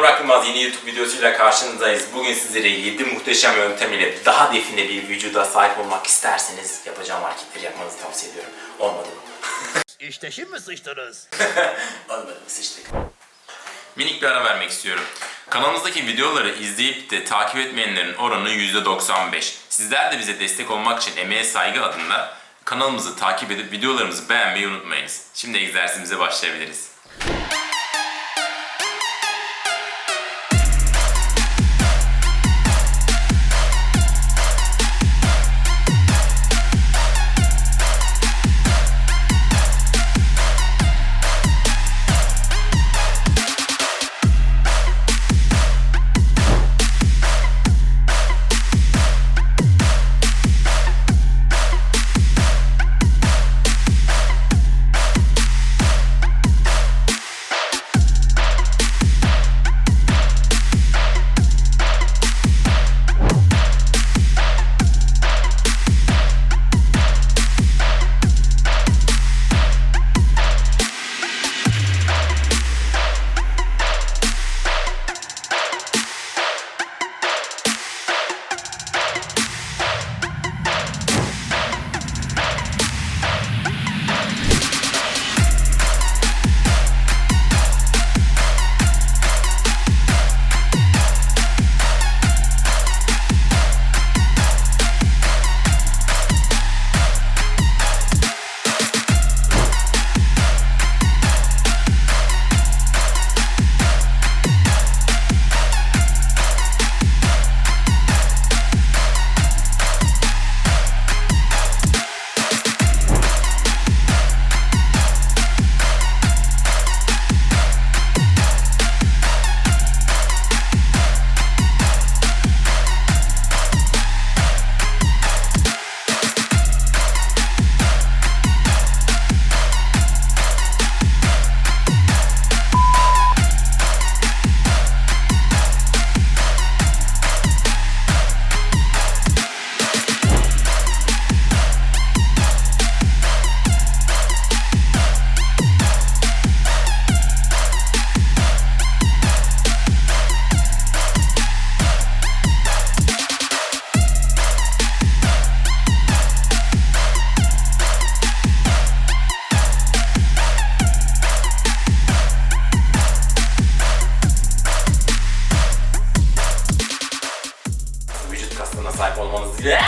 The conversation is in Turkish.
Burak Yılmaz yeni YouTube videosuyla karşınızdayız. Bugün sizlere 7 muhteşem yöntem ile daha define bir vücuda sahip olmak isterseniz yapacağım hareketleri yapmanızı tavsiye ediyorum. Olmadı mı? İşte şimdi sıçtınız. Olmadı mı? Sıçtık. Minik bir ara vermek istiyorum. Kanalımızdaki videoları izleyip de takip etmeyenlerin oranı %95. Sizler de bize destek olmak için emeğe saygı adında kanalımızı takip edip videolarımızı beğenmeyi unutmayınız. Şimdi egzersizimize başlayabiliriz. Sahip olmanız dileğiyle.